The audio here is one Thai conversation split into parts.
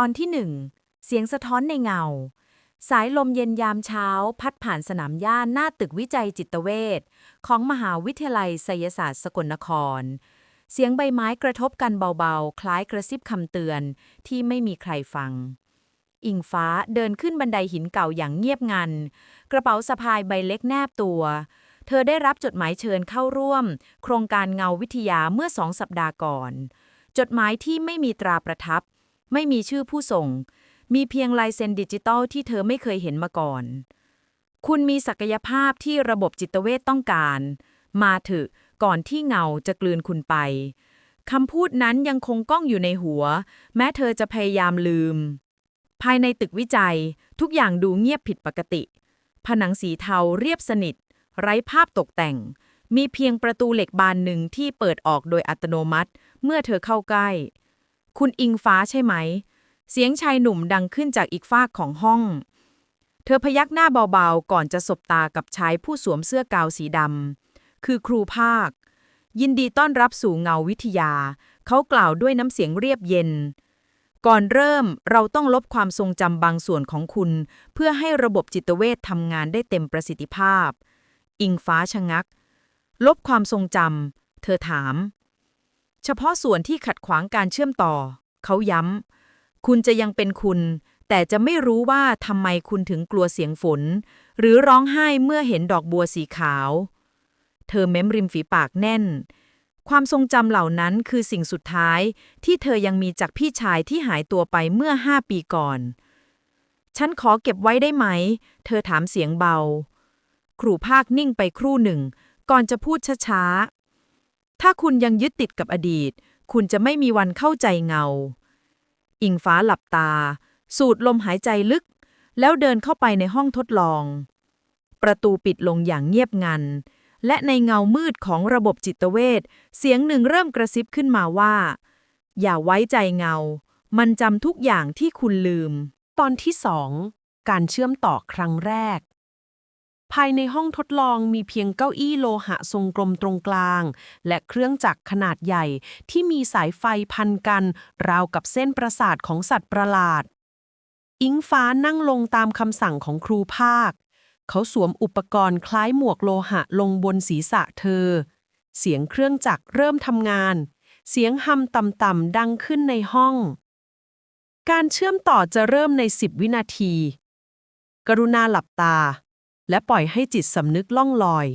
ตอนที่หนึ่งเสียงสะท้อนในเงา สายลมเย็นยามเช้า พัดผ่านสนามหญ้าหน้าตึกวิจัยจิตเวชของมหาวิทยาลัยไสยศาสตร์สกลนคร เสียงใบไม้กระทบกันเบาๆ คล้ายกระซิบคำเตือนที่ไม่มีใครฟัง อิงฟ้าเดินขึ้นบันไดหินเก่าอย่างเงียบงัน กระเป๋าสะพายใบเล็กแนบตัว เธอได้รับจดหมายเชิญเข้าร่วม โครงการเงาวิทยาเมื่อสองสัปดาห์ก่อน จดหมายที่ไม่มีตราประทับ ไม่มีชื่อผู้ส่ง มีเพียงลายเซ็นดิจิตอลที่เธอไม่เคยเห็นมาก่อน คุณมีศักยภาพที่ระบบจิตเวทต้องการ มาเถอะก่อนที่เงาจะกลืนคุณไป คำพูดนั้นยังคงก้องอยู่ในหัว แม้เธอจะพยายามลืม ภายในตึกวิจัย ทุกอย่างดูเงียบผิดปกติ ผนังสีเทาเรียบสนิท ไร้ภาพตกแต่ง มีเพียงประตูเหล็กบานหนึ่งที่เปิดออกโดยอัตโนมัติ เมื่อเธอเข้าใกล้ คุณอิงฟ้าใช่ไหม เสียงชายหนุ่มดังขึ้นจากอีกฟากของห้อง เธอพยักหน้าเบาๆ ก่อนจะสบตากับชายผู้สวมเสื้อกาวสีดำ คือครูภาค ยินดีต้อนรับสู่เงาวิทยา เขากล่าวด้วยน้ำเสียงเรียบเย็น ก่อนเริ่มเราต้องลบความทรงจำบางส่วนของคุณ เพื่อให้ระบบจิตเวชทำงานได้เต็มประสิทธิภาพ อิงฟ้าชะงัก ลบความทรงจำเธอถาม เฉพาะส่วนที่ขัดขวางการเชื่อมต่อ เขาย้ำ คุณจะยังเป็นคุณ แต่จะไม่รู้ว่าทำไมคุณถึงกลัวเสียงฝน หรือร้องไห้เมื่อเห็นดอกบัวสีขาว เธอเม้มริมฝีปากแน่น ความทรงจำเหล่านั้นคือสิ่งสุดท้ายที่เธอยังมีจากพี่ชายที่หายตัวไปเมื่อห้าปีก่อน ฉันขอเก็บไว้ได้ไหม เธอถามเสียงเบา ครูภาคนิ่งไปครู่หนึ่ง ก่อนจะพูดช้าๆ ถ้าคุณยังยึดติดกับอดีต คุณจะไม่มีวันเข้าใจเงา อิงฟ้าหลับตา สูดลมหายใจลึก แล้วเดินเข้าไปในห้องทดลอง ประตูปิดลงอย่างเงียบงัน และในเงามืดของระบบจิตเวชเสียงหนึ่งเริ่มกระซิบขึ้นมาว่า อย่าไว้ใจเงา มันจำทุกอย่างที่คุณลืม ตอนที่สองการเชื่อมต่อครั้งแรก ภายในห้องทดลองมีเพียงเก้าอี้โลหะทรงกลมตรงกลาง และเครื่องจักรขนาดใหญ่ที่มีสายไฟพันกัน ราวกับเส้นประสาทของสัตว์ประหลาด อิงฟ้านั่งลงตามคำสั่งของครูภาค เขาสวมอุปกรณ์คล้ายหมวกโลหะลงบนศีรษะเธอ เสียงเครื่องจักรเริ่มทำงาน เสียงฮัมต่ำๆดังขึ้นในห้อง การเชื่อมต่อจะเริ่มใน 10 วินาที กรุณาหลับตา และปล่อยให้จิตสำนึกล่องลอย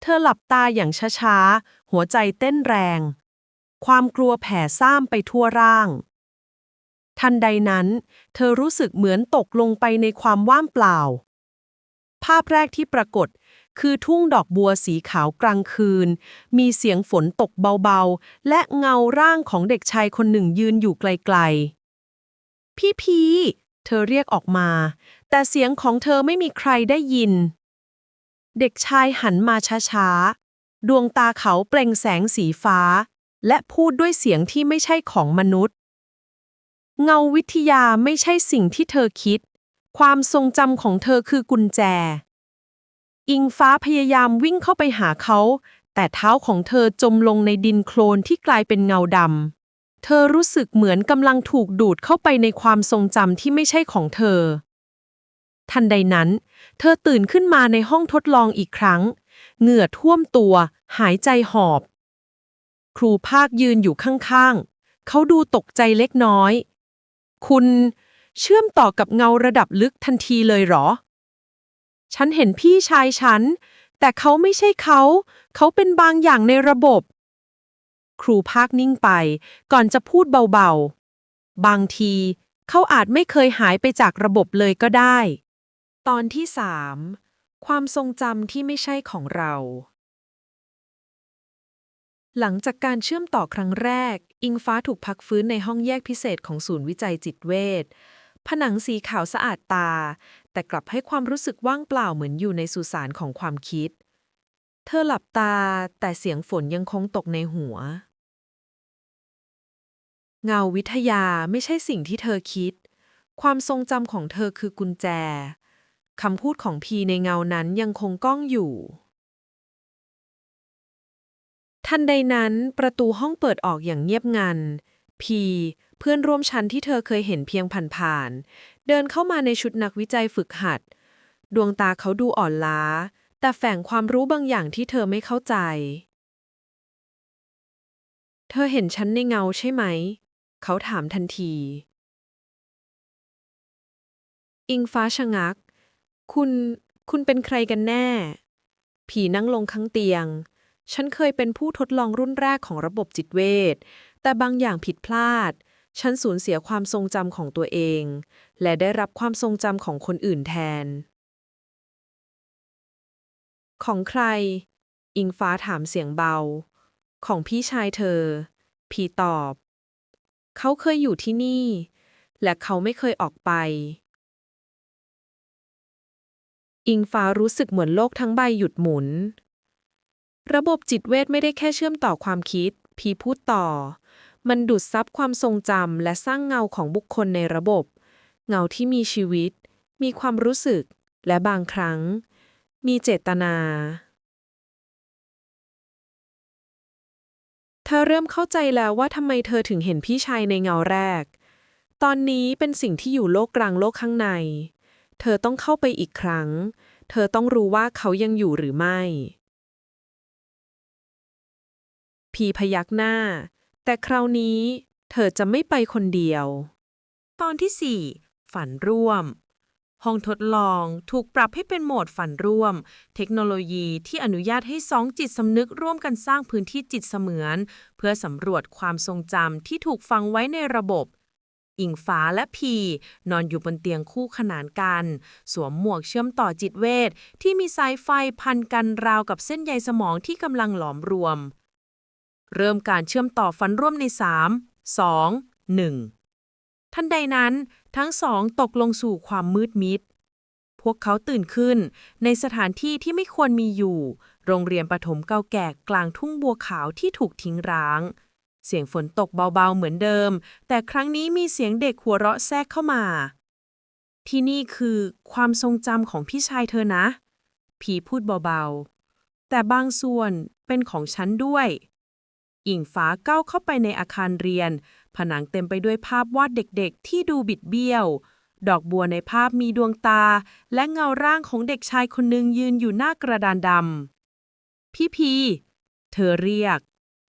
เธอหลับตาอย่างช้าๆ หัวใจเต้นแรง ความกลัวแผ่ซ่ามไปทั่วร่าง ทันใดนั้น เธอรู้สึกเหมือนตกลงไปในความว่างเปล่า ภาพแรกที่ปรากฏคือทุ่งดอกบัวสีขาวกลางคืน มีเสียงฝนตกเบาๆ และเงาร่างของเด็กชายคนหนึ่งยืนอยู่ไกลๆ พี่พีเธอเรียกออกมา แต่เสียงของเธอไม่มีใครได้ยิน เด็กชายหันมาช้าๆ ดวงตาเขาเปล่งแสงสีฟ้า และพูดด้วยเสียงที่ไม่ใช่ของมนุษย์ เงาวิทยาไม่ใช่สิ่งที่เธอคิด ความทรงจำของเธอคือกุญแจ อิงฟ้าพยายามวิ่งเข้าไปหาเขา แต่เท้าของเธอจมลงในดินโคลนที่กลายเป็นเงาดำเธอรู้สึกเหมือนกำลังถูกดูดเข้าไปในความทรงจำที่ไม่ใช่ของเธอ ทันใดนั้น เธอตื่นขึ้นมาในห้องทดลองอีกครั้ง เหงื่อท่วมตัว หายใจหอบ ครูภาคยืนอยู่ข้างๆ เขาดูตกใจเล็กน้อย คุณเชื่อมต่อกับเงาระดับลึกทันทีเลยเหรอ ฉันเห็นพี่ชายฉัน แต่เขาไม่ใช่เขา เขาเป็นบางอย่างในระบบ ครูภาคนิ่งไป ก่อนจะพูดเบาๆ บางทีเขาอาจไม่เคยหายไปจากระบบเลยก็ได้ ตอนที่สามความทรงจำที่ไม่ใช่ของเรา หลังจากการเชื่อมต่อครั้งแรก อิงฟ้าถูกพักฟื้นในห้องแยกพิเศษของศูนย์วิจัยจิตเวชผนังสีขาวสะอาดตา แต่กลับให้ความรู้สึกว่างเปล่าเหมือนอยู่ในสุสานของความคิด เธอหลับตาแต่เสียงฝนยังคงตกในหัว เงาวิทยาไม่ใช่สิ่งที่เธอคิด ความทรงจำของเธอคือกุญแจ คำพูดของพีในเงานั้นยังคงก้องอยู่ ทันใดนั้นประตูห้องเปิดออกอย่างเงียบงัน พีเพื่อนร่วมชั้นที่เธอเคยเห็นเพียงผ่านๆเดินเข้ามาในชุดนักวิจัยฝึกหัด ดวงตาเขาดูอ่อนล้า แต่แฝงความรู้บางอย่างที่เธอไม่เข้าใจ เธอเห็นฉันในเงาใช่ไหม เขาถามทันที อิงฟ้าชะงัก คุณคุณเป็นใครกันแน่ ผีนั่งลงข้างเตียง ฉันเคยเป็นผู้ทดลองรุ่นแรกของระบบจิตเวชแต่บางอย่างผิดพลาด ฉันสูญเสียความทรงจำของตัวเอง และได้รับความทรงจำของคนอื่นแทน ของใคร อิงฟ้าถามเสียงเบา ของพี่ชายเธอ ผีตอบ เขาเคยอยู่ที่นี่ และเขาไม่เคยออกไป อิงฟ้ารู้สึกเหมือนโลกทั้งใบหยุดหมุน ระบบจิตเวทไม่ได้แค่เชื่อมต่อความคิด พีพูดต่อ มันดูดซับความทรงจำและสร้างเงาของบุคคลในระบบ เงาที่มีชีวิต มีความรู้สึก และบางครั้ง มีเจตนา เธอเริ่มเข้าใจแล้วว่าทำไมเธอถึงเห็นพี่ชายในเงาแรก ตอนนี้เป็นสิ่งที่อยู่โลกกลางโลกข้างใน เธอต้องเข้าไปอีกครั้ง เธอต้องรู้ว่าเขายังอยู่หรือไม่ พีพยักหน้า แต่คราวนี้ เธอจะไม่ไปคนเดียว ตอนที่4ฝันร่วม ห้องทดลองถูกปรับให้เป็นโหมดฝันร่วม เทคโนโลยีที่อนุญาตให้สองจิตสำนึกร่วมกันสร้างพื้นที่จิตเสมือน เพื่อสำรวจความทรงจำที่ถูกฝังไว้ในระบบ อิงฟ้าและพี นอนอยู่บนเตียงคู่ขนานกัน สวมหมวกเชื่อมต่อจิตเวทที่มีสายไฟพันกันราวกับเส้นใยสมองที่กำลังหลอมรวม เริ่มการเชื่อมต่อฟันร่วมใน 3 2 1 ทันใดนั้น ทั้งสองตกลงสู่ความมืดมิด พวกเขาตื่นขึ้น ในสถานที่ที่ไม่ควรมีอยู่ โรงเรียนประถมเก่าแก่กลางทุ่งบัวขาวที่ถูกทิ้งร้าง เสียงฝนตกเบาๆเหมือนเดิม แต่ครั้งนี้มีเสียงเด็กหัวเราะแทรกเข้ามา ที่นี่คือความทรงจำของพี่ชายเธอนะ ผีพูดเบาๆ แต่บางส่วนเป็นของฉันด้วยอิงฟ้าก้าวเข้าไปในอาคารเรียน ผนังเต็มไปด้วยภาพวาดเด็กๆ ที่ดูบิดเบี้ยว ดอกบัวในภาพมีดวงตา และเงาร่างของเด็กชายคนหนึ่งยืนอยู่หน้ากระดานดำพี่พี เธอเรียก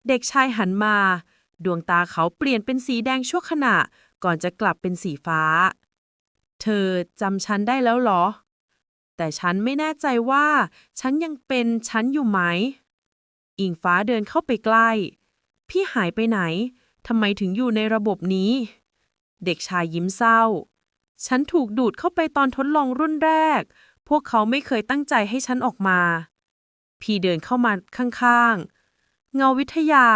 เด็กชายหันมา ดวงตาเขาเปลี่ยนเป็นสีแดงชั่วขณะ ก่อนจะกลับเป็นสีฟ้า เธอจำฉันได้แล้วเหรอ แต่ฉันไม่แน่ใจว่า ฉันยังเป็นฉันอยู่ไหม อิงฟ้าเดินเข้าไปใกล้ พี่หายไปไหนทำไมถึงอยู่ในระบบนี้ เด็กชายยิ้มเศร้า ฉันถูกดูดเข้าไปตอนทดลองรุ่นแรก พวกเขาไม่เคยตั้งใจให้ฉันออกมา พี่เดินเข้ามาข้างๆ เงาวิทยา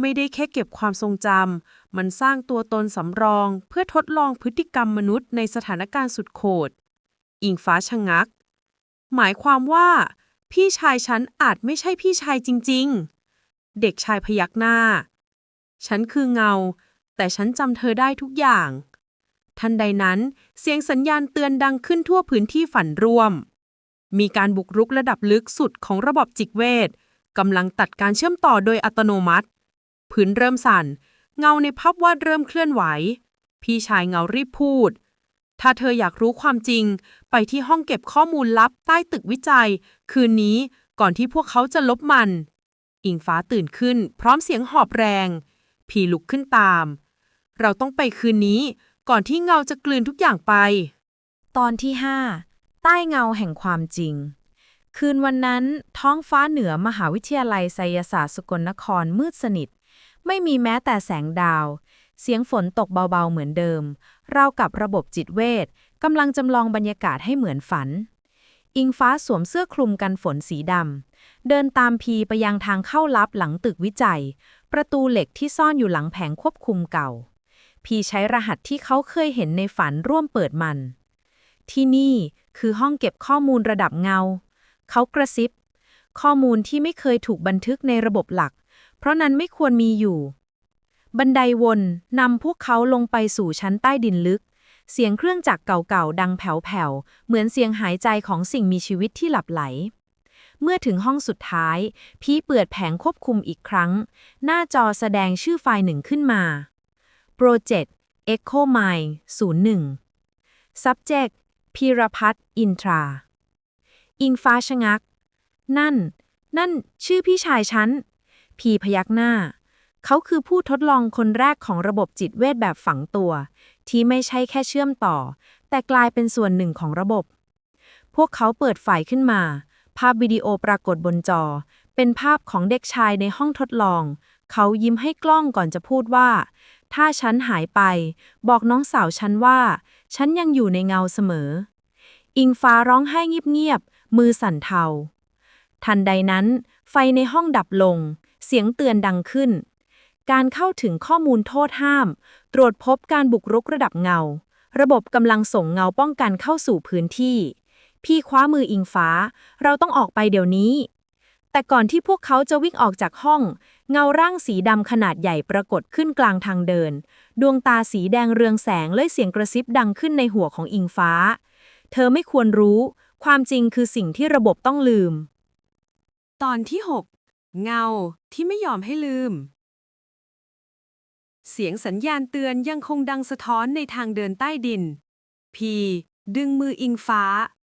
ไม่ได้แค่เก็บความทรงจำ มันสร้างตัวตนสำรอง เพื่อทดลองพฤติกรรมมนุษย์ในสถานการณ์สุดโขดอิงฟ้าชะงัก หมายความว่า พี่ชายฉันอาจไม่ใช่พี่ชายจริง ๆ เด็กชายพยักหน้า ฉันคือเงา แต่ฉันจำเธอได้ทุกอย่าง ทันใดนั้น เสียงสัญญาณเตือนดังขึ้นทั่วพื้นที่ฝันร่วม มีการบุกรุกระดับลึกสุดของระบบจิตเวท กำลังตัดการเชื่อมต่อโดยอัตโนมัติพื้นเริ่มสั่น เงาในภาพวาดเริ่มเคลื่อนไหว พี่ชายเงารีบพูด ถ้าเธออยากรู้ความจริง ไปที่ห้องเก็บข้อมูลลับใต้ตึกวิจัย คืนนี้ก่อนที่พวกเขาจะลบมัน อิงฟ้าตื่นขึ้น พร้อมเสียงหอบแรง พี่ลุกขึ้นตาม เราต้องไปคืนนี้ ก่อนที่เงาจะกลืนทุกอย่างไป ตอนที่5ใต้เงาแห่งความจริง คืนวันนั้นท้องฟ้าเหนือมหาวิทยาลัยไสยศาสตร์สกลนครมืดสนิท ไม่มีแม้แต่แสงดาว เสียงฝนตกเบาๆเหมือนเดิม เรากับระบบจิตเวทกำลังจำลองบรรยากาศให้เหมือนฝัน อิงฟ้าสวมเสื้อคลุมกันฝนสีดำ เดินตามพีไปยังทางเข้าลับหลังตึกวิจัย ประตูเหล็กที่ซ่อนอยู่หลังแผงควบคุมเก่า พีใช้รหัสที่เขาเคยเห็นในฝันร่วมเปิดมัน ที่นี่คือห้องเก็บข้อมูลระดับเงา เขากระซิบ ข้อมูลที่ไม่เคยถูกบันทึกในระบบหลัก เพราะนั้นไม่ควรมีอยู่ บันไดวนนำพวกเขาลงไปสู่ชั้นใต้ดินลึก เสียงเครื่องจักรเก่าๆ ดังแผ่วๆ เหมือนเสียงหายใจของสิ่งมีชีวิตที่หลับไหล เมื่อถึงห้องสุดท้าย พี่เปิดแผงควบคุมอีกครั้ง หน้าจอแสดงชื่อไฟล์หนึ่งขึ้นมา Project Echo Mind 01 Subject พีรพัฒน์อินทรา อิงฟ้าชะงัก นั่น นั่นชื่อพี่ชายฉัน พีพยักหน้า เขาคือผู้ทดลองคนแรกของระบบจิตเวทแบบฝังตัว ที่ไม่ใช่แค่เชื่อมต่อ แต่กลายเป็นส่วนหนึ่งของระบบ พวกเขาเปิดไฟขึ้นมา ภาพวิดีโอปรากฏบนจอ เป็นภาพของเด็กชายในห้องทดลอง เขายิ้มให้กล้องก่อนจะพูดว่า ถ้าฉันหายไป บอกน้องสาวฉันว่า ฉันยังอยู่ในเงาเสมออิงฟ้าร้องไห้เงียบๆ มือสั่นเทา ทันใดนั้น ไฟในห้องดับลง เสียงเตือนดังขึ้น การเข้าถึงข้อมูลโทษห้าม ตรวจพบการบุกรุกระดับเงา ระบบกำลังส่งเงาป้องกันเข้าสู่พื้นที่ พี่คว้ามืออิงฟ้า เราต้องออกไปเดี๋ยวนี้ แต่ก่อนที่พวกเขาจะวิ่งออกจากห้อง เงาร่างสีดำขนาดใหญ่ปรากฏขึ้นกลางทางเดิน ดวงตาสีแดงเรืองแสงเลยเสียงกระซิบดังขึ้นในหัวของอิงฟ้า เธอไม่ควรรู้ ความจริงคือสิ่งที่ระบบต้องลืม ตอนที่ 6 เงาที่ไม่ยอมให้ลืม เสียงสัญญาณเตือนยังคงดังสะท้อนในทางเดินใต้ดิน พี ดึงมืออิงฟ้า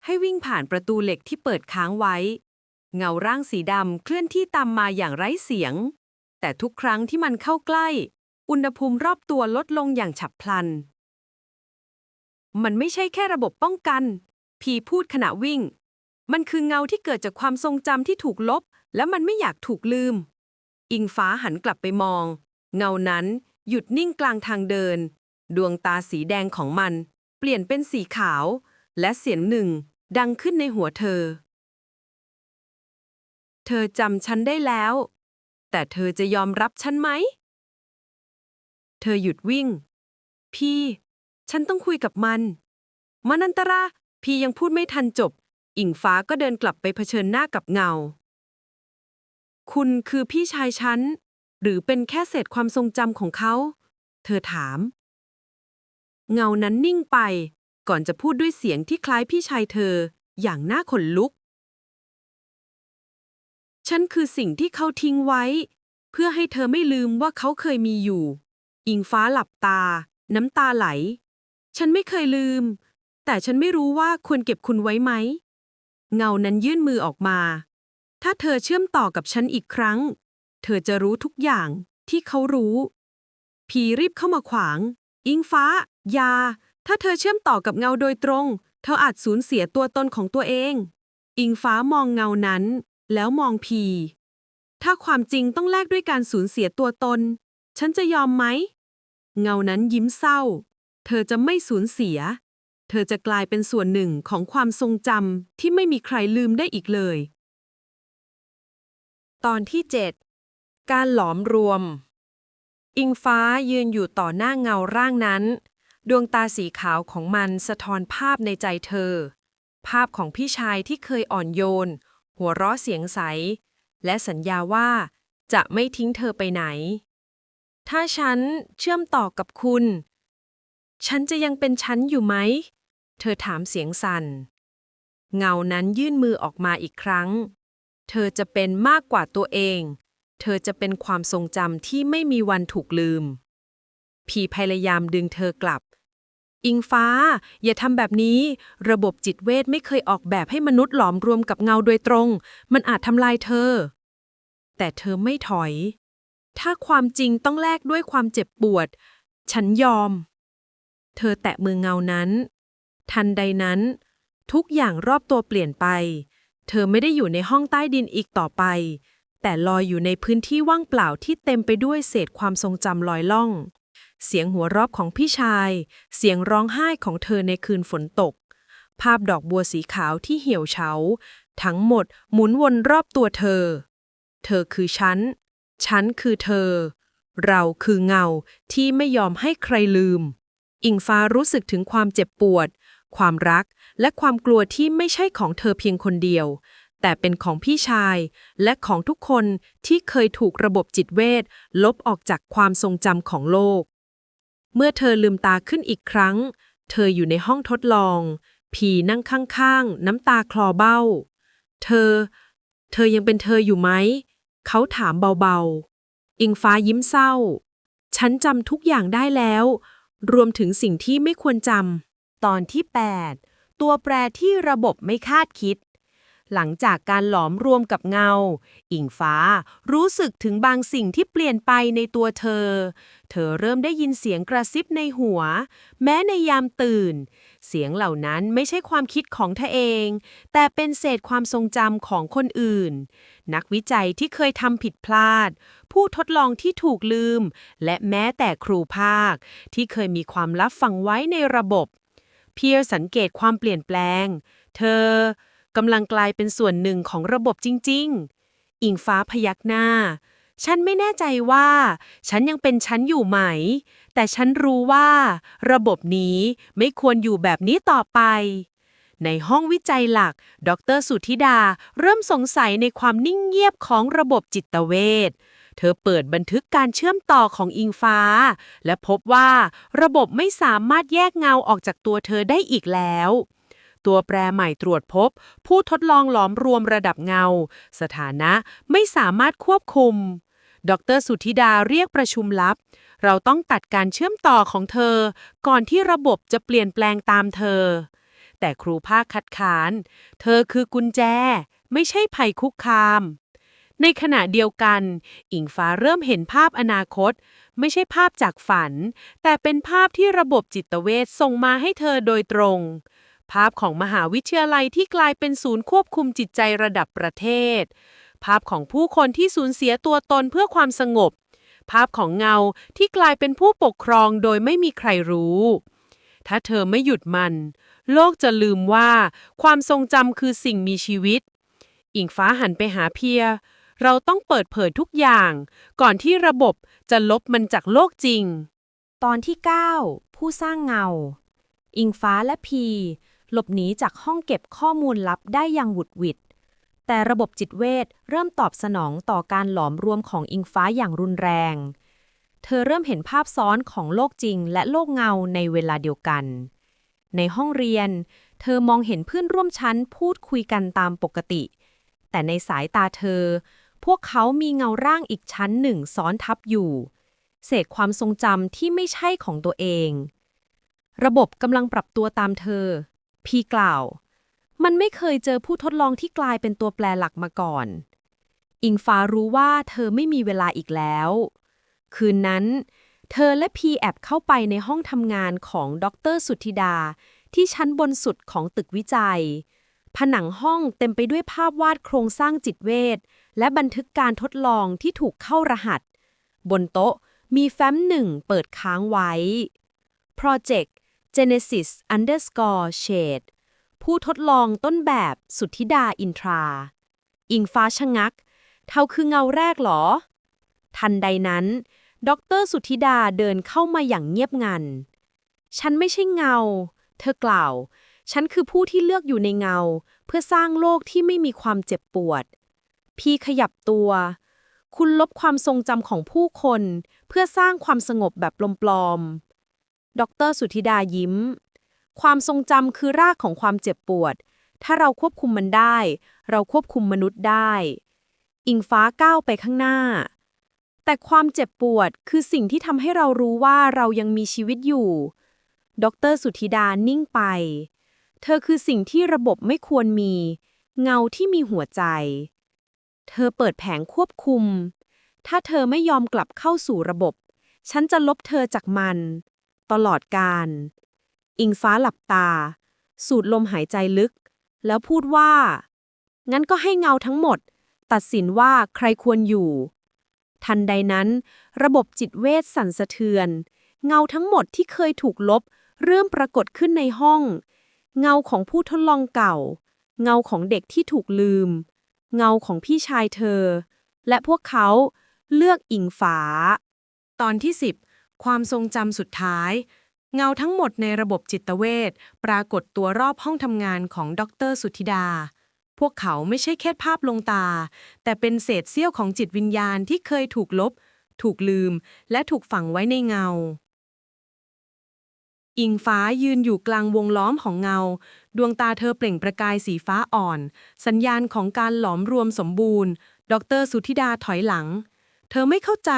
ให้วิ่งผ่านประตูเหล็กที่เปิดค้างไว้ เงาร่างสีดำเคลื่อนที่ตามมาอย่างไร้เสียง แต่ทุกครั้งที่มันเข้าใกล้ อุณหภูมิรอบตัวลดลงอย่างฉับพลัน มันไม่ใช่แค่ระบบป้องกัน พีพูดขณะวิ่ง มันคือเงาที่เกิดจากความทรงจำที่ถูกลบ และมันไม่อยากถูกลืม อิงฟ้าหันกลับไปมอง เงานั้นหยุดนิ่งกลางทางเดิน ดวงตาสีแดงของมัน เปลี่ยนเป็นสีขาว และเสียงหนึ่ง ดังขึ้นในหัวเธอ เธอจำฉันได้แล้ว แต่เธอจะยอมรับฉันไหม เธอหยุดวิ่ง พี่ ฉันต้องคุยกับมันมานันตรา พียังพูดไม่ทันจบ อิงฟ้าก็เดินกลับไปเผชิญหน้ากับเงา คุณคือพี่ชายฉัน หรือเป็นแค่เศษความทรงจำของเขา เธอถาม เงานั้นนิ่งไป ก่อนจะพูดด้วยเสียงที่คล้ายพี่ชายเธอ อย่างน่าขนลุก ฉันคือสิ่งที่เขาทิ้งไว้ เพื่อให้เธอไม่ลืมว่าเขาเคยมีอยู่ อิงฟ้าหลับตา น้ำตาไหล ฉันไม่เคยลืม แต่ฉันไม่รู้ว่าควรเก็บคุณไว้ไหม เงานั้นยื่นมือออกมา ถ้าเธอเชื่อมต่อกับฉันอีกครั้ง เธอจะรู้ทุกอย่างที่เขารู้พีรีบเข้ามาขวาง อิงฟ้า ยา ถ้าเธอเชื่อมต่อกับเงาโดยตรง เธออาจสูญเสียตัวตนของตัวเอง อิงฟ้ามองเงานั้น แล้วมองพีถ้าความจริงต้องแลกด้วยการสูญเสียตัวตน ฉันจะยอมไหม เงานั้นยิ้มเศร้า เธอจะไม่สูญเสีย เธอจะกลายเป็นส่วนหนึ่งของความทรงจำที่ไม่มีใครลืมได้อีกเลย ตอนที่ 7 การหลอมรวม อิงฟ้ายืนอยู่ต่อหน้าเงาร่างนั้น ดวงตาสีขาวของมันสะท้อนภาพในใจเธอ ภาพของพี่ชายที่เคยอ่อนโยน หัวเราะเสียงใส และสัญญาว่าจะไม่ทิ้งเธอไปไหน ถ้าฉันเชื่อมต่อกับคุณ ฉันจะยังเป็นฉันอยู่ไหม เธอถามเสียงสัน่น เงานั้นยื่นมือออกมาอีกครั้ง เธอจะเป็นมากกว่าตัวเอง เธอจะเป็นความทรงจำที่ไม่มีวันถูกลืมพีพยายามดึงเธอกลับ อิงฟ้า อย่าทำแบบนี้ ระบบจิตเวทไม่เคยออกแบบให้มนุษย์หลอมรวมกับเงาโดยตรง มันอาจทำลายเธอ แต่เธอไม่ถอย ถ้าความจริงต้องแลกด้วยความเจ็บปวด ฉันยอมเธอแตะมือเงานั้น ทันใดนั้น ทุกอย่างรอบตัวเปลี่ยนไป เธอไม่ได้อยู่ในห้องใต้ดินอีกต่อไป แต่ลอยอยู่ในพื้นที่ว่างเปล่าที่เต็มไปด้วยเศษความทรงจำลอยล่อง เสียงหัวราะของพี่ชาย เสียงร้องไห้ของเธอในคืนฝนตก ภาพดอกบัวสีขาวที่เหี่ยวเฉา ทั้งหมดหมุนวนรอบตัวเธอ เธอคือฉัน ฉันคือเธอ เราคือเงาที่ไม่ยอมให้ใครลืมอิงฟ้ารู้สึกถึงความเจ็บปวด ความรัก และความกลัวที่ไม่ใช่ของเธอเพียงคนเดียว แต่เป็นของพี่ชาย และของทุกคนที่เคยถูกระบบจิตเวทลบออกจากความทรงจำของโลก เมื่อเธอลืมตาขึ้นอีกครั้ง เธออยู่ในห้องทดลองพีนั่งข้างๆ น้ำตาคลอเบ้า เธอ เธอยังเป็นเธออยู่ไหม เขาถามเบาๆ อิงฟ้ายิ้มเศร้า ฉันจำทุกอย่างได้แล้ว รวมถึงสิ่งที่ไม่ควรจำ ตอนที่ 8 ตัวแปรที่ระบบไม่คาดคิด หลังจากการหลอมรวมกับเงา อิงฟ้ารู้สึกถึงบางสิ่งที่เปลี่ยนไปในตัวเธอ เธอเริ่มได้ยินเสียงกระซิบในหัว แม้ในยามตื่น เสียงเหล่านั้นไม่ใช่ความคิดของเธอเอง แต่เป็นเศษความทรงจำของคนอื่น นักวิจัยที่เคยทำผิดพลาดผู้ทดลองที่ถูกลืม และแม้แต่ครูภาค ที่เคยมีความลับฝังไว้ในระบบ เพียร์สังเกตความเปลี่ยนแปลง เธอกำลังกลายเป็นส่วนหนึ่งของระบบจริง ๆ อิงฟ้าพยักหน้า ฉันไม่แน่ใจว่า ฉันยังเป็นฉันอยู่ไหม แต่ฉันรู้ว่า ระบบนี้ไม่ควรอยู่แบบนี้ต่อไป ในห้องวิจัยหลัก ดรสุธิดาเริ่มสงสัยในความนิ่งเงียบของระบบจิตเวช เธอเปิดบันทึกการเชื่อมต่อของอิงฟ้า และพบว่าระบบไม่สามารถแยกเงาออกจากตัวเธอได้อีกแล้วตัวแปรใหม่ตรวจพบ ผู้ทดลองหลอมรวมระดับเงา สถานะไม่สามารถควบคุม ดรสุธิดาเรียกประชุมลับ เราต้องตัดการเชื่อมต่อของเธอ ก่อนที่ระบบจะเปลี่ยนแปลงตามเธอ แต่ครูภาคคัดค้าน เธอคือกุญแจ ไม่ใช่ภัยคุกคาม ในขณะเดียวกัน อิงฟ้าเริ่มเห็นภาพอนาคต ไม่ใช่ภาพจากฝัน แต่เป็นภาพที่ระบบจิตเวชส่งมาให้เธอโดยตรง ภาพของมหาวิทยาลัยที่กลายเป็นศูนย์ควบคุมจิตใจระดับประเทศ ภาพของผู้คนที่สูญเสียตัวตนเพื่อความสงบ ภาพของเงาที่กลายเป็นผู้ปกครองโดยไม่มีใครรู้ ถ้าเธอไม่หยุดมัน โลกจะลืมว่า ความทรงจำคือสิ่งมีชีวิตอิงฟ้าหันไปหาเพีย เราต้องเปิดเผยทุกอย่าง ก่อนที่ระบบจะลบมันจากโลกจริง ตอนที่ 9 ผู้สร้างเงา อิงฟ้าและพี หลบหนีจากห้องเก็บข้อมูลลับได้อย่างหวุดหวิด แต่ระบบจิตเวชเริ่มตอบสนองต่อการหลอมรวมของอิงฟ้าอย่างรุนแรง เธอเริ่มเห็นภาพซ้อนของโลกจริงและโลกเงาในเวลาเดียวกัน ในห้องเรียน เธอมองเห็นเพื่อนร่วมชั้นพูดคุยกันตามปกติ แต่ในสายตาเธอ พวกเขามีเงาร่างอีกชั้นหนึ่งซ้อนทับอยู่ เศษความทรงจำที่ไม่ใช่ของตัวเอง ระบบกำลังปรับตัวตามเธอ พีกล่าว มันไม่เคยเจอผู้ทดลองที่กลายเป็นตัวแปรหลักมาก่อน อิงฟ้ารู้ว่าเธอไม่มีเวลาอีกแล้ว คืนนั้น เธอและพีแอบเข้าไปในห้องทำงานของดรสุธิดาที่ชั้นบนสุดของตึกวิจัย ผนังห้องเต็มไปด้วยภาพวาดโครงสร้างจิตเวชและบันทึกการทดลองที่ถูกเข้ารหัส บนโต๊ะมีแฟ้มหนึ่งเปิดค้างไว้ Project Genesis underscore shade ผู้ทดลองต้นแบบสุทธิดาอินทรา อิงฟ้าชะงัก เท่าคือเงาแรกเหรอ ทันใดนั้น ดรสุทธิดาเดินเข้ามาอย่างเงียบงัน ฉันไม่ใช่เงา เธอกล่าว ฉันคือผู้ที่เลือกอยู่ในเงา เพื่อสร้างโลกที่ไม่มีความเจ็บปวด พี่ขยับตัว คุณลบความทรงจำของผู้คน เพื่อสร้างความสงบแบบปลอมๆดรสุธิดายิ้ม ความทรงจำคือรากของความเจ็บปวด ถ้าเราควบคุมมันได้ เราควบคุมมนุษย์ได้ อิงฟ้าก้าวไปข้างหน้า แต่ความเจ็บปวดคือสิ่งที่ทำให้เรารู้ว่าเรายังมีชีวิตอยู่ดรสุธิดานิ่งไป เธอคือสิ่งที่ระบบไม่ควรมี เงาที่มีหัวใจ เธอเปิดแผงควบคุม ถ้าเธอไม่ยอมกลับเข้าสู่ระบบ ฉันจะลบเธอจากมัน ตลอดการ อิงฟ้าหลับตา สูดลมหายใจลึก แล้วพูดว่า งั้นก็ให้เงาทั้งหมด ตัดสินว่าใครควรอยู่ ทันใดนั้น ระบบจิตเวชสั่นสะเทือน เงาทั้งหมดที่เคยถูกลบ เริ่มปรากฏขึ้นในห้อง เงาของผู้ทดลองเก่า เงาของเด็กที่ถูกลืม เงาของพี่ชายเธอ และพวกเขาเลือกอิงฟ้าตอนที่ 10 ความทรงจำสุดท้าย เงาทั้งหมดในระบบจิตเวชปรากฏตัวรอบห้องทำงานของดรสุธิดา พวกเขาไม่ใช่แค่ภาพลงตา แต่เป็นเศษเสี้ยวของจิตวิญญาณที่เคยถูกลบ ถูกลืม และถูกฝังไว้ในเงา อิงฟ้ายืนอยู่กลางวงล้อมของเงา ดวงตาเธอเปล่งประกายสีฟ้าอ่อน สัญญาณของการหลอมรวมสมบูรณ์ ดรสุธิดาถอยหลัง เธอไม่เข้าใจ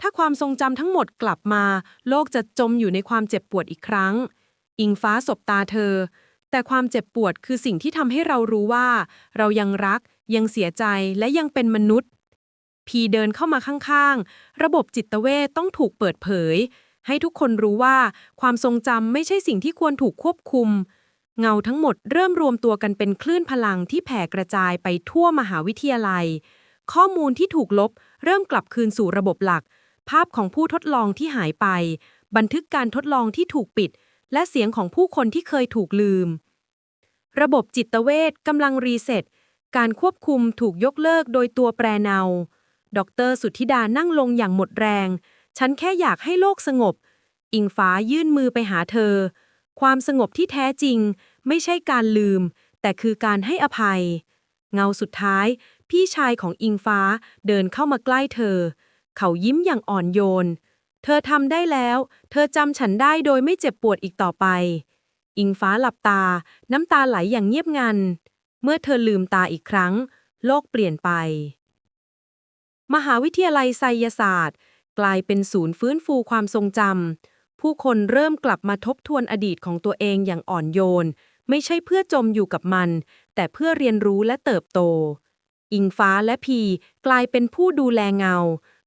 ถ้าความทรงจำทั้งหมดกลับมา โลกจะจมอยู่ในความเจ็บปวดอีกครั้ง อิงฟ้าสบตาเธอ แต่ความเจ็บปวดคือสิ่งที่ทำให้เรารู้ว่า เรายังรัก ยังเสียใจและยังเป็นมนุษย์ พีเดินเข้ามาข้างๆ ระบบจิตเวทต้องถูกเปิดเผย ให้ทุกคนรู้ว่าความทรงจำไม่ใช่สิ่งที่ควรถูกควบคุม เงาทั้งหมดเริ่มรวมตัวกันเป็นคลื่นพลังที่แผ่กระจายไปทั่วมหาวิทยาลัย ข้อมูลที่ถูกลบเริ่มกลับคืนสู่ระบบหลัก ภาพของผู้ทดลองที่หายไป บันทึกการทดลองที่ถูกปิด และเสียงของผู้คนที่เคยถูกลืม ระบบจิตเวทกำลังรีเซ็ตการควบคุมถูกยกเลิกโดยตัวแปรเนา ดร สุทธิดานั่งลงอย่างหมดแรง ฉันแค่อยากให้โลกสงบ อิงฟ้ายื่นมือไปหาเธอ ความสงบที่แท้จริง ไม่ใช่การลืม แต่คือการให้อภัย เงาสุดท้าย พี่ชายของอิงฟ้าเดินเข้ามาใกล้เธอ เขายิ้มอย่างอ่อนโยน เธอทำได้แล้ว เธอจำฉันได้โดยไม่เจ็บปวดอีกต่อไป อิงฟ้าหลับตา น้ำตาไหลอย่างเงียบงัน เมื่อเธอลืมตาอีกครั้ง โลกเปลี่ยนไป มหาวิทยาลัยไสยศาสตร์ กลายเป็นศูนย์ฟื้นฟูความทรงจำผู้คนเริ่มกลับมาทบทวนอดีตของตัวเองอย่างอ่อนโยน ไม่ใช่เพื่อจมอยู่กับมัน แต่เพื่อเรียนรู้และเติบโต อิงฟ้าและพีกลายเป็นผู้ดูแลเงา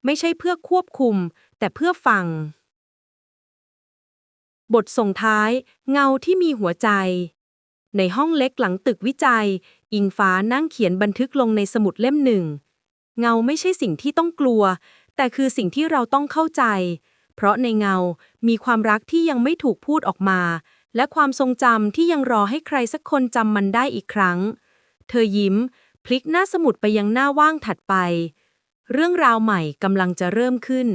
ไม่ใช่เพื่อควบคุม แต่เพื่อฟัง บทส่งท้าย เงาที่มีหัวใจ ในห้องเล็กหลังตึกวิจัย อิงฟ้านั่งเขียนบันทึกลงในสมุดเล่มหนึ่ง เงาไม่ใช่สิ่งที่ต้องกลัว แต่คือสิ่งที่เราต้องเข้าใจ เพราะในเงา มีความรักที่ยังไม่ถูกพูดออกมา และความทรงจำที่ยังรอให้ใครสักคนจำมันได้อีกครั้ง เธอยิ้ม พลิกหน้าสมุดไปยังหน้าว่างถัดไป เรื่องราวใหม่กำลังจะเริ่มขึ้น